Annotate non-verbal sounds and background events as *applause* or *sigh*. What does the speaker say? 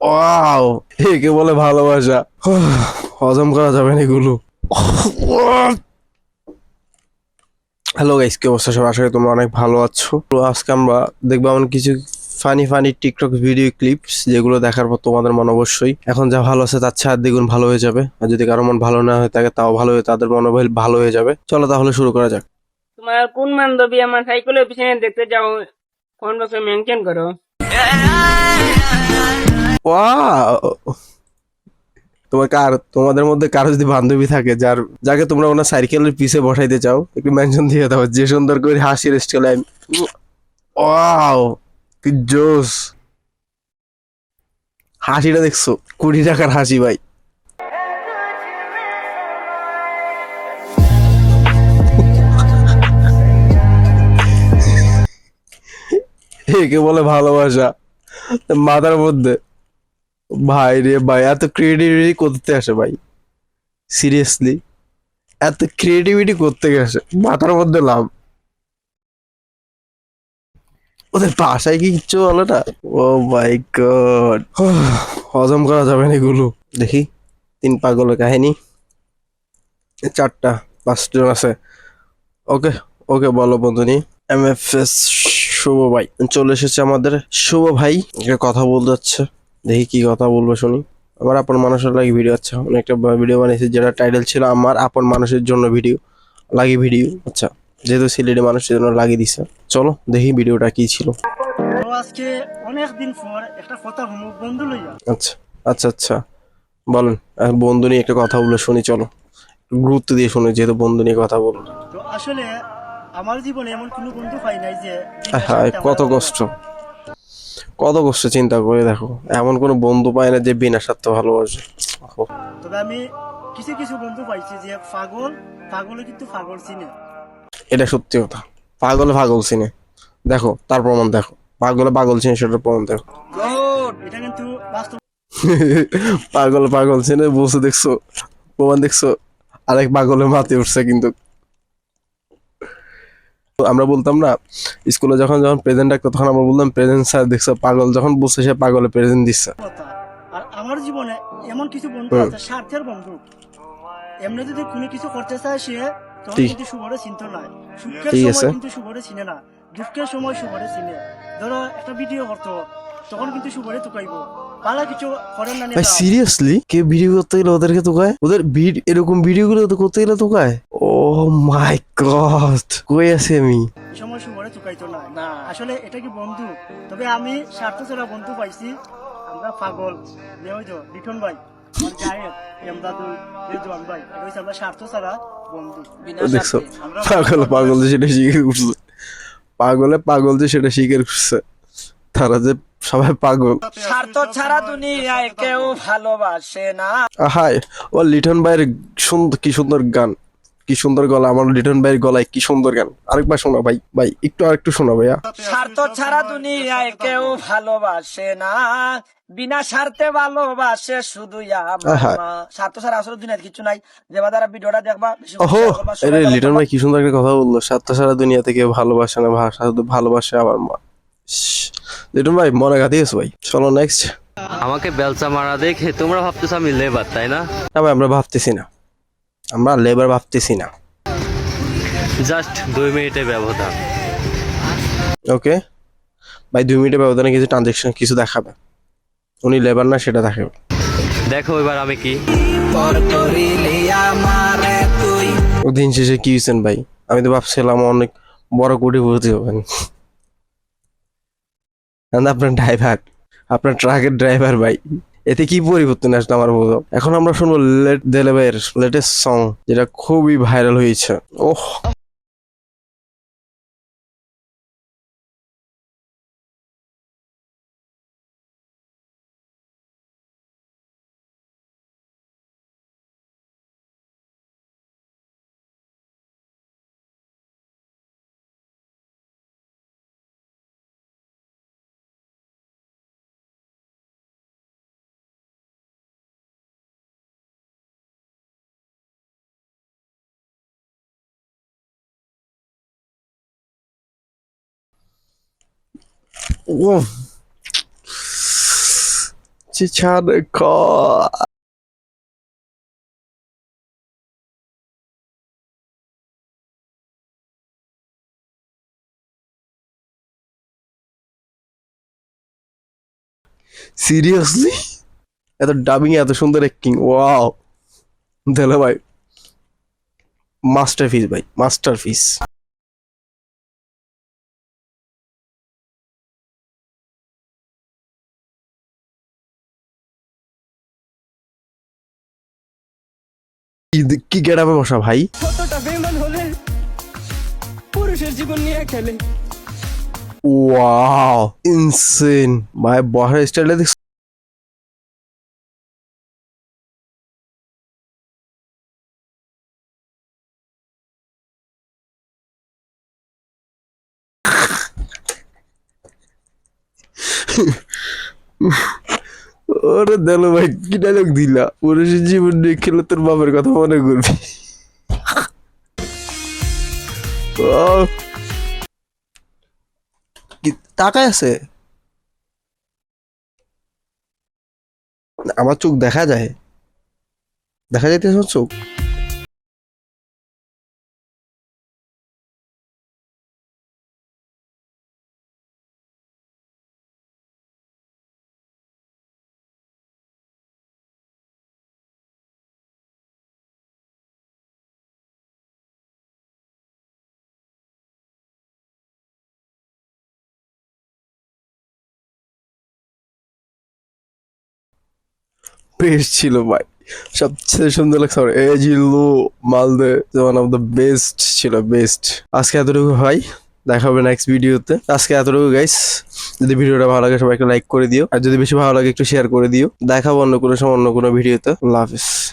Wow একে বলে ভালোবাসা। হজম করা যাবে না এগুলো। হ্যালো গাইস কি অবস্থা? সব আশা করি তোমরা অনেক ভালো আছো। তো আজকে আমরা দেখব এমন কিছু funny funny TikTok video clips যেগুলো দেখার পর তোমাদের মন অবশ্যই এখন যা ভালো আছে তার চেয়ে দ্বিগুণ ভালো হয়ে যাবে। আর যদি কারও মন ভালো না হয়ে থাকে তাও ভালো হয়ে তাদের মনোবল ভালো হয়ে যাবে। চলো তাহলে শুরু করা যাক। তোমার কোন বান্ধবী আমার সাইকেলের পিছনে দেখতে যাও? ফোন বক্সে মেনশন করো? তোমার কার, তোমাদের মধ্যে কারও যদি বান্ধবী থাকে, যার, যাকে তোমরা ওনার সাইকেলের পিছে বসাইতে চাও, একটু মেনশন দিয়ে দাও, যে সুন্দর করে হাসি রেস্টে ওয়াও কি জোস হাসিটা দেখছ? কুড়ি টাকার হাসি, ভাই। একে বলে ভালোবাসা। মাথার মধ্যে। ভাই রে ভাই, এত ক্রিয়েটিভিটি করতে আসে ভাই। সিরিয়াসলি এত ক্রিয়েটিভিটি করতে গেছে মাথার মধ্যে লাভ। ওদের বাসায় কি কিচ্ছু বলো না? ও মাই গড হজম করা যাবে না এগুলো। দেখি, তিন পাগলের কাহিনী। চারটা, পাঁচজন আছে। ওকে ওকে বলো বন্ধুনি। এম এফ এস শুভ ভাই, চলে এসেছে আমাদের। শুভ ভাই কথা বলতে যাচ্ছে দেখি কি কথা বলব শুনি। আমার আপন মানুষের লাগে ভিডিও আচ্ছা অনেকটা ভিডিও বানিয়েছি যেটা টাইটেল ছিল আমার আপন মানুষের জন্য ভিডিও লাগে ভিডিও আচ্ছা। যেহেতু সিলেটি মানুষের জন্য লাগিয়ে দিছে। চলো দেখি ভিডিওটা কি ছিল। আজকে অনেক দিন পর একটা কথা বন্ধু লইয়া। আচ্ছা আচ্ছা আচ্ছা। বলেন বন্ধু নিয়ে একটা কথা বলে শুনি চলো। গুরুত্ব দিয়ে শুনি যেহেতু বন্ধু নিয়ে কথা বলো। তো আসলে আমার জীবনে এমন কোনো বন্ধু পাই নাই যে হায় কত কষ্ট। কত কষ্ট চিন্তা করে দেখো। এমন কোনো বন্ধু পায় না যে বিনা স্বার্থ ভালোবাসে। তবে আমি কিছু কিছু বন্ধু পাইছি যে পাগল পাগলে কিন্তু পাগল চিনে। এটা সত্যি কথা। পাগলে পাগল চিনে। দেখো তার প্রমাণ দেখো। পাগলে পাগল চিনে সেটার প্রমাণ দেখো। এটা কিন্তু বাস্তব পাগল পাগল চিনে বসে দেখছ প্রমাণ দেখছ। আরেক পাগলে মাতে উঠছে কিন্তু। আমরা বলতাম না স্কুলে যখন যখন প্রেজেন্ট ডাকতো তখন আমরা বলতাম প্রেজেন্ট স্যার দেখছ পাগল। যখন বসে সে পাগলে প্রেজেন্ট দিচ্ছে। আর আমার জীবনে এমন কিছু বন্ধু আছে স্বার্থের বন্ধু। এমনি যদি কোনো কিছু করতে চায় সে তখন কিন্তু শুভরে চিন্ত সুখের সময় কিন্তু শুভরে চিনে না। দুঃখের সময় শুভরে চিনে। ধরো একটা ভিডিও করতো তখন কিন্তু শুভরে তুকাইব। ভাই সিরিয়াসলি কে ভিডিও করতে গেলে ওদেরকে তোকায়? ওদের ভিড এরকম ভিডিও গুলো তো করতে গেলে তোকায়? ও মাই গড কই আছি আমি? সময় চুকাইতো না। না আসলে এটা কি বন্ধু? তবে আমি স্বার্থ ছাড়া বন্ধু পাইছি। আমরা পাগল। নে তো লিটন ভাই। আমার জায়েদ এমদাদুল রেজওয়ান ভাই। এটা হচ্ছে আমরা স্বার্থ ছাড়া বন্ধু। দেখছ? পাগল পাগল। যে সেটা স্বীকার পাগলে পাগল যে সেটা স্বীকার করছে তারা যে সবাই পাগল। স্বার্থ ছাড়া দুনিয়ায় কেউ ভালোবাসে না। হাই ও লিটন ভাইয়ের সুন্দর কি সুন্দর গান। কি সুন্দর গলা আমার লিটন ভাইয়ের গলায় কি সুন্দর গান। আরেকবার শোনা ভাই ভাই একটু আরেকটু শোনা ভাইয়া। স্বার্থ ছাড়া দুনিয়ায় কেউ ভালোবাসে না। বিনা স্বার্থে ভালোবাসে শুধু আমার স্বার্থ ছাড়া আসলে দুনিয়াতে কিছু নাই। তারা ভিডিওটা দেখবা ওহো আরে লিটন ভাই কি সুন্দর একটা কথা বলল। সাতটা সারা দুনিয়াতে কেউ ভালোবাসে না ভাষা শুধু ভালোবাসে আমার মা। লিটন ভাই মনে গেছো ভাই। চলো নেক্সট আমাকে বেলচা মারা দেখে তোমরা ভাবতেছো আমি লেবার তাই না? না ভাই আমরা ভাবতেছি না। আমরা লেবার ভাবতেছি না। জাস্ট দুই মিনিটের ব্যবধান। ওকে ভাই দুই মিনিটের ব্যবধানে কিছু ট্রানজেকশন কিছু দেখাবে। উনি লেবার না সেটা দেখাবে। দেখো এবার আমি কি। দিন শেষে কি হয়েছেন ভাই? আমি তো ভাবছিলাম অনেক বড় কোটিপতি হবেন। আপনার ড্রাইভার আপনার ট্রাকের ড্রাইভার ভাই। এতে কি পরিবর্তন আসলো আমার বোঝো এখন আমরা শুনব লেট দেলেবের লেটেস্ট সং যেটা খুবই ভাইরাল হয়েছে। ওহ! খ সিরিয়াসলি? এত ডাবিং এত সুন্দর অ্যাক্টিং ওয়াও। দেলো ভাই। মাস্টার মাস্টারপিস ভাই মাস্টার মাস্টারপিস। কি গেড়াবে বসা ভাই? কতটা বেমান হলে পুরুষের জীবন নিয়ে খেলে। ওয়াও ইনসেন ভাই বসার স্টাইলটা দেখ *laughs* ওরে দেলো ভাই, কি ডায়লগ দিলা? পুরুষের জীবন নিয়ে খেলে তোর বাপের কথা মনে করবি। তাকায় আছে? আমার চোখ দেখা যায়? দেখা যাইতেছে আমার চোখ? বেশ ছিল ভাই। সবচেয়ে সুন্দর লাগছে আমার এ জিলু মালদে ওয়ান অফ দ্য বেস্ট ছিল বেস্ট আজকে এতটুকু হয় দেখা হবে নেক্সট ভিডিওতে আজকে এতটুকু গাইস যদি ভিডিওটা ভালো লাগে সবাই একটা লাইক করে দিও। আর যদি বেশি ভালো লাগে একটু শেয়ার করে দিও। দেখাবো অন্য কোনো সময় অন্য কোনো ভিডিওতে হাফিজ।